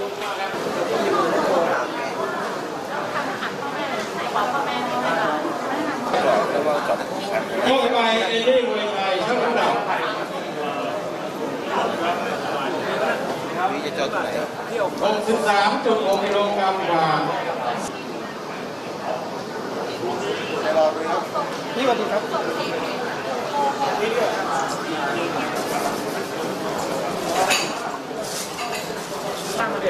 ข้อไปเอเล่มวยไทยช่างน้ำหนักจะจอดตรงไหนครับ63.6กิโลกรัมกว่าพี่สวัสดีครับตั้งเด็ดค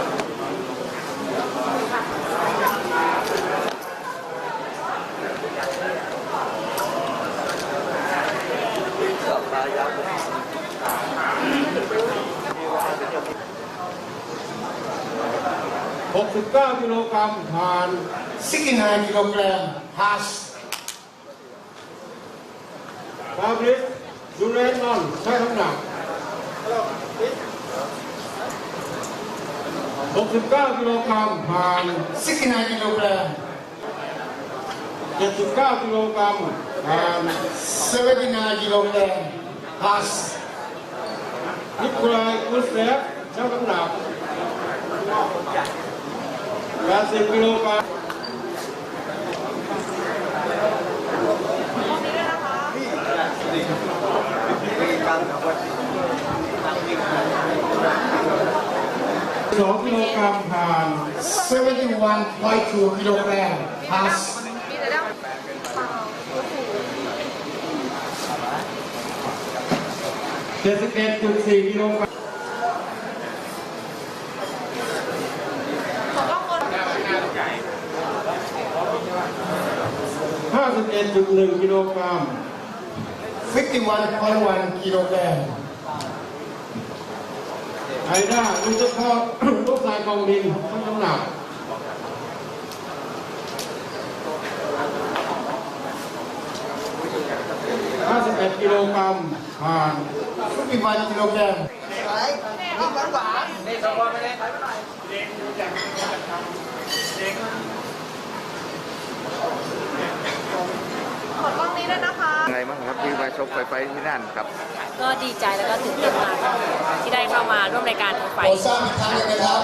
69 กิโลกรัมผ่าน 69 kilogram pass ฟาบริสดูเรนนอนใช่างน้ำหนัก 69 กิโลกรัมผ่าน 69 kilogram 79 กิโลกรัมผ่าน 79 kilogram pass นิโคลายอุสเลฟช่างน้ำหนัก 80กิโลกรัมสองกิโลกรัมผ่าน71.2 kilogram pass 71.4กิโลกรัม 51.1 กิโลกรัม 51.1 kilogram ไอด้าลูกเฉพาะลูกชายกองดินทั้งน้ำหนัก51กิโลกรัมผ่าน51 kilogram ขอ กล้องนี้ด้วยนะคะไงบ้างครับที่มาชกไฟไฟที่นั่นครับ ก็ดีใจแล้วก็ตื่นเต้นมากค่ะที่ได้เข้ามาร่วมรายการไฟขอทราบอีกครั้งหนึงนะครับ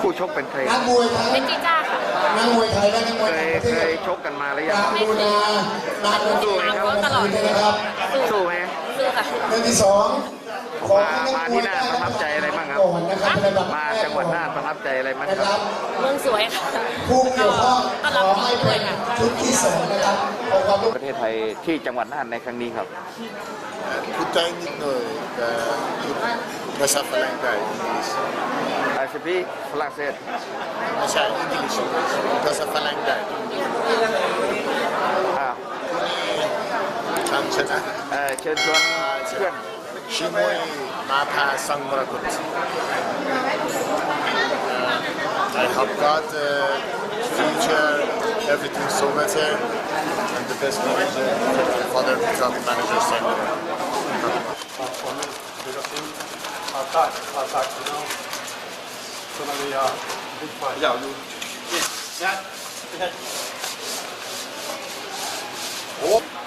คู่ชกเป็นใครนักมวยทั้งเป็นจีจ้าค่ะนักมวยไทยและนักมเควยต่างยประเทเคศยชกกันมาหรือยักงราบบูนานาโนสู้ไหมครับตลอดเลยนะครับสู้ไหมสู้ค่ะเรื่องที่สองขอให้นัก มวยมาที่น่านประทับใจอะไรบ้างครับก่อนนะครับระดับ มาจังหวัดน่านประทับใจอะไรบ้างนะคครัรับบเมืองสวยค่ะผู้เกี่ยวข้องต้อนขรับอดีให้ด้วเป็ยนค่ะชุดที่สองนะครับขอความร่วมประเทศไทยที่จังหวัดน่านในครั้งนี้ครับ Putain niet nooit. Dat is even lang tijd. อาชีพฝรั่งเศส Dat zijn Engels. Dat is even lang tijd. อ่า Kan ze na. เอ่อเชิญชวนเพื่อน shi mooy mapa Sangbarakut. Uh, I have got uh, future, everything so better, and the best manager, the father, club manager, Sangbarakut. For me, because attack, attack, you know, so now we are big fight. Yeah, you, yes, yeah. Oh.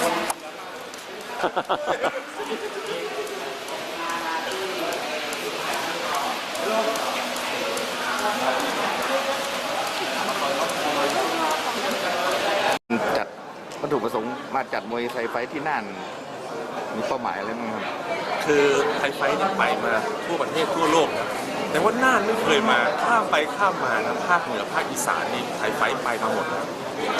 จัดวัตถุประสงค์มาจัดมวยไทยไฟท์ที่น่านมีเป้าหมายอะไรบ้างครับ คือไทยไฟท์เนี่ยไปมาทั่วประเทศทั่วโลกนะแต่ว่าน่านไม่เคยมาข้ามไปข้ามมานะภาคเหนือภาคอีสานนี่ไทยไฟท์ไปมาหมดแล้ว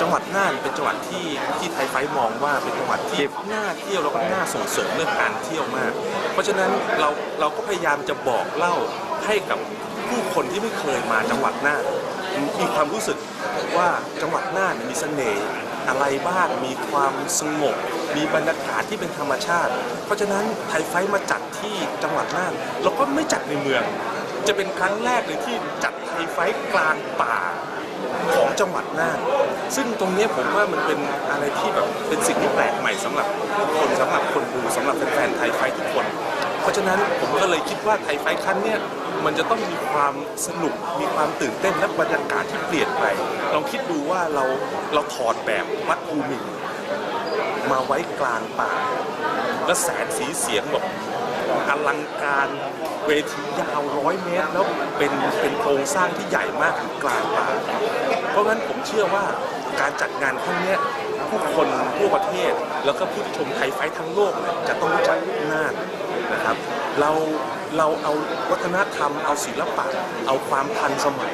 จังหวัดน่านเป็นจังหวัดที่ที่ไทยไฟท์มองว่าเป็นจังหวัดที่น่าเที่ยวแล้วก็น่าส่งเสริมเรื่องการเที่ยวมาก เพราะฉะนั้นเราเราก็พยายามจะบอกเล่าให้กับผู้คนที่ไม่เคยมาจังหวัดน่านมีความรู้สึกว่าจังหวัดน่านมีเสน่ห์อะไรบ้างมีความสงบ มีบรรยากาศที่เป็นธรรมชาติ เพราะฉะนั้นไทยไฟท์มาจัดที่จังหวัดน่านเราก็ไม่จัดในเมือง จะเป็นครั้งแรกเลยที่จัดไทยไฟท์กลางป่า ของจังหวัดน่านซึ่งตรงนี้ผมว่ามันเป็นอะไรที่แบบเป็นสิ่งที่แปลกใหม่สำหรับคนสำหรับคนดูสำหรับแฟนๆไทยไฟทุกคน เพราะฉะนั้นผมก็เลยคิดว่าไทยไฟครั้งเนี้ยมันจะต้องมีความสนุกมีความตื่นเต้นและบรรยากาศที่เปลี่ยนไปลองคิดดูว่าเราเราถอดแบบวัดภูมินมาไว้กลางป่าและแสงสีเสียงแบบ อลังการเวทียาวร้อยเมตร แล้วเป็นเป็นโครงสร้างที่ใหญ่มากกลางป่าเพราะงั้นผมเชื่อว่าการจัดงานครั้งนี้ผู้คนทั่วประเทศ แล้วก็ผู้ที่ชมไทยไฟท์ทั้งโลกเนี่ยจะต้องรู้จักน่านนะครับ เราเราเอาวัฒนธรรม เอาศิลปะ เอาความทันสมัย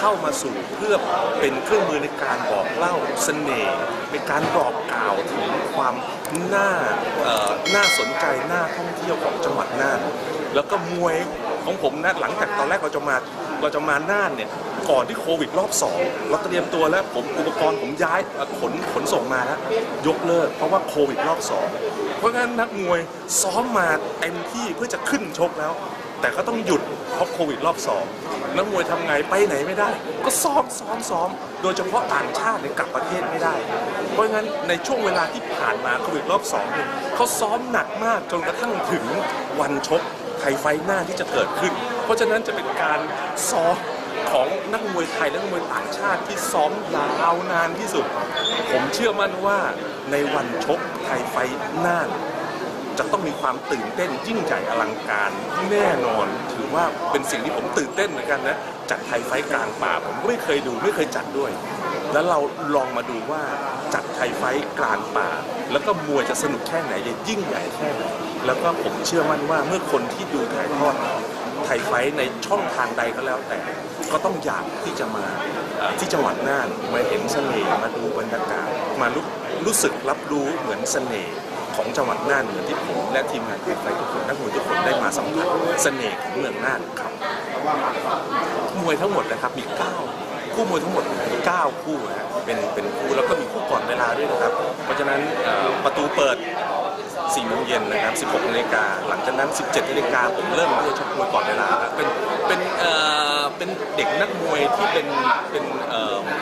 เข้ามาสู่เพื่อเป็นเครื่องมือในการบอกเล่าเสน่ห์ในการบอกกล่าวถึงความน่าน่าสนใจน่าท่องเที่ยวของจังหวัดน่าน แล้วก็มวยของผมนะหลังจากตอนแรกเราจะมาเราจะมาน่านเนี่ยก่อนที่โควิดรอบสองเราเตรียมตัวแล้วผมอุปกรณ์ผมย้ายขนขนส่งมาแล้วยกเลิกเพราะว่าโควิดรอบสองเพราะงั้นนักมวยซ้อมมาเต็มที่เพื่อจะขึ้นชกแล้ว แต่ก็ต้องหยุดเพราะโควิดรอบสองนักมวยทำไงไปไหนไม่ได้ ก็ซ้อมซ้อมซ้อม โดยเฉพาะต่างชาติเนี่ยกลับประเทศไม่ได้ เพราะงั้นในช่วงเวลาที่ผ่านมาโควิดรอบสองเนี่ยเขาซ้อมหนักมากจนกระทั่งถึงวันชกไทยไฟหน้าที่จะเกิดขึ้น เพราะฉะนั้นจะเป็นการซ้อมของนักมวยไทยและนักมวยต่างชาติที่ซ้อมยาวนานที่สุด ผมเชื่อมั่นว่าในวันชกไทยไฟหน้า จะต้องมีความตื่นเต้นยิ่งใหญ่อลังการแน่นอน ถือว่าเป็นสิ่งที่ผมตื่นเต้นเหมือนกันนะจัดไทยไฟกลางป่าผมก็ไม่เคยดูไม่เคยจัดด้วย แล้วเราลองมาดูว่าจัดไทยไฟกลางป่า แล้วก็มวยจะสนุกแค่ไหนจะยิ่งใหญ่แค่ไหนแล้วก็ผมเชื่อมั่นว่าเมื่อคนที่ดูถ่ายทอดไทยไฟในช่องทางใดก็แล้วแต่ ก็ต้องอยากที่จะมาที่จังหวัดน่านมาเห็นเสน่ห์มาดูบรรยากาศมารู้รู้สึกรับรู้เหมือนเสน่ห์ ของจังหวัดน่านเหมือนที่ผมและทีมงานไฟทุกคนนักมวยทุกคนได้มาสัมผัสเสน่ห์ของเมืองน่านครับมวยทั้งหมดนะครับมี9คู่มวยทั้งหมด9คู่นะเป็นเป็นคู่แล้วก็มีคู่ก่อนเวลาด้วยนะครับ เพราะฉะนั้นประตูเปิด4โมงเย็นนะครับ 16นาฬิกาหลังจากนั้น 17นาฬิกาผมเริ่มที่จะชกมวยก่อนเวลาเป็นเป็นเอ่อเป็นเด็กนักมวยที่เป็นเป็น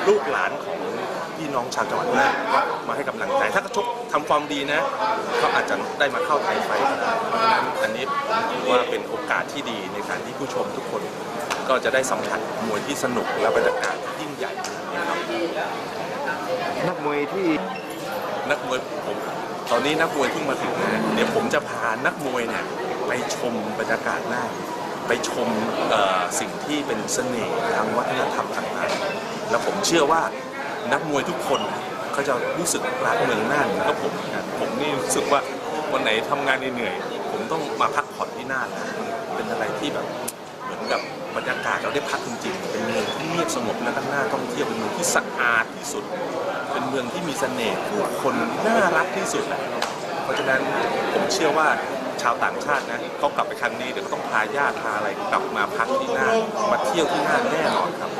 ลูกหลานของ พี่น้องชาวจังหวัดน่านมาให้กำลังใจ ถ้าเขาชกทำความดีนะเขาอาจจะได้มาเข้าไทยไฟท์ก็ได้เพราะฉะนั้นอันนี้ผมถือว่าเป็นโอกาสที่ดีในการที่ผู้ชมทุกคน ก็จะได้สัมผัสมวยที่สนุกและบรรยากาศยิ่งใหญ่นะครับนักมวยที่นักมวยผมตอนนี้นักมวยเพิ่งมาถึงนะเดี๋ยวผมจะพานักมวยเนี่ยไปชมบรรยากาศหน้าไปชมสิ่งที่เป็นเสน่ห์ทางวัฒนธรรมต่างๆ แล้วผมเชื่อว่า นักมวยทุกคนเขาจะรู้สึกรักเมืองน่านเหมือนกับผมนกันผมนี่รู้สึกว่าวันไหนทำงานเหนื่อยผมต้องมาพักผ่อนที่น่านนะมันเป็นอะไรที่แบบเหมือนกับบรรยากาศเราได้พักจริงๆ เป็นเมืองที่เงียบสงบและก็น่าท่องเที่ยวเป็นเมืองที่สะอาดที่สุด เป็นเมืองที่มีเสน่ห์ผู้คนน่ารักที่สุดแหละเพราะฉะนั้นผมเชื่อว่าชาวต่างชาตินะเขากลับไปครั้งนี้เดี๋ยวเขาต้องพาญาติพาอะไรกลับมาพักที่น่านมาเที่ยวที่น่านแน่นอนครับ